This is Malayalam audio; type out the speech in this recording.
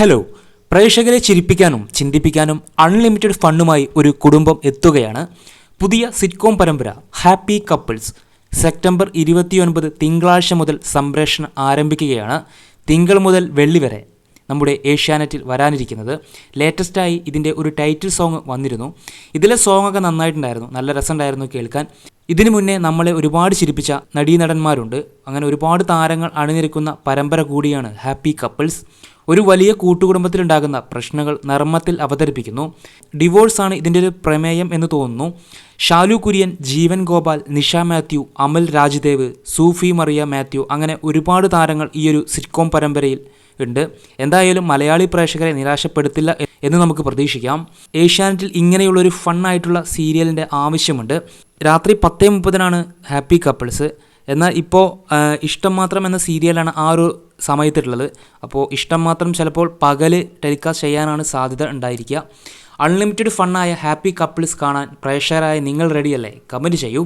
ഹലോ പ്രേക്ഷകരെ ചിരിപ്പിക്കാനും ചിന്തിപ്പിക്കാനും അൺലിമിറ്റഡ് ഫണ്ടുമായി ഒരു കുടുംബം എത്തുകയാണ്. പുതിയ സിറ്റ്കോം പരമ്പര ഹാപ്പി കപ്പിൾസ് സെപ്റ്റംബർ ഇരുപത്തിയൊൻപത് തിങ്കളാഴ്ച മുതൽ സംപ്രേഷണം ആരംഭിക്കുകയാണ്. തിങ്കൾ മുതൽ വെള്ളി വരെ നമ്മുടെ ഏഷ്യാനെറ്റിൽ വരാനിരിക്കുന്നത്. ലേറ്റസ്റ്റായി ഇതിന്റെ ഒരു ടൈറ്റിൽ സോങ് വന്നിരുന്നു. ഇതിലെ സോങ്ങൊക്കെ നന്നായിട്ടുണ്ടായിരുന്നു. നല്ല രസമുണ്ടായിരുന്നു കേൾക്കാൻ. ഇതിനു മുന്നേ നമ്മളെ ഒരുപാട് ചിരിപ്പിച്ച നടീനടന്മാരുണ്ട്. അങ്ങനെ ഒരുപാട് താരങ്ങൾ അണിനിരക്കുന്ന പരമ്പര കൂടിയാണ് ഹാപ്പി കപ്പിൾസ് ഒരു വലിയ കൂട്ടുകുടുംബത്തിലുണ്ടാകുന്ന പ്രശ്നങ്ങൾ നർമ്മത്തിൽ അവതരിപ്പിക്കുന്നു. ഡിവോഴ്സാണ് ഇതിന്റെ ഒരു പ്രമേയം എന്ന് തോന്നുന്നു. ഷാലു കുര്യൻ ജീവൻ ഗോപാൽ നിഷ മാത്യു അമൽ രാജ്ദേവ് സൂഫി മറിയ മാത്യു അങ്ങനെ ഒരുപാട് താരങ്ങൾ ഈ ഒരു സിറ്റ്കോം പരമ്പരയിൽ ഉണ്ട്. എന്തായാലും മലയാളി പ്രേക്ഷകരെ നിരാശപ്പെടുത്തില്ല എന്ന് നമുക്ക് പ്രതീക്ഷിക്കാം. ഏഷ്യാനെറ്റിൽ ഇങ്ങനെയുള്ള ഇങ്ങനെയുള്ളൊരു ഫണ്ണായിട്ടുള്ള സീരിയലിന്റെ ആവശ്യമുണ്ട്. രാത്രി പത്തേ മുപ്പതിനാണ് ഹാപ്പി കപ്പിൾസ് എന്നാൽ ഇപ്പോൾ ഇഷ്ടം മാത്രം എന്ന സീരിയലാണ് ആ ഒരു സമയത്തുള്ളത് അപ്പോൾ ഇഷ്ടം മാത്രം ചിലപ്പോൾ പകൽ ടെലികാസ്റ്റ് ചെയ്യാനാണ് സാധ്യത ഉണ്ടായിരിക്കുക. അൺലിമിറ്റഡ് ഫണ്ണായ ഹാപ്പി കപ്പിൾസ് കാണാൻ പ്രേക്ഷകരായ നിങ്ങൾ റെഡിയല്ലേ കമന്റ് ചെയ്യൂ.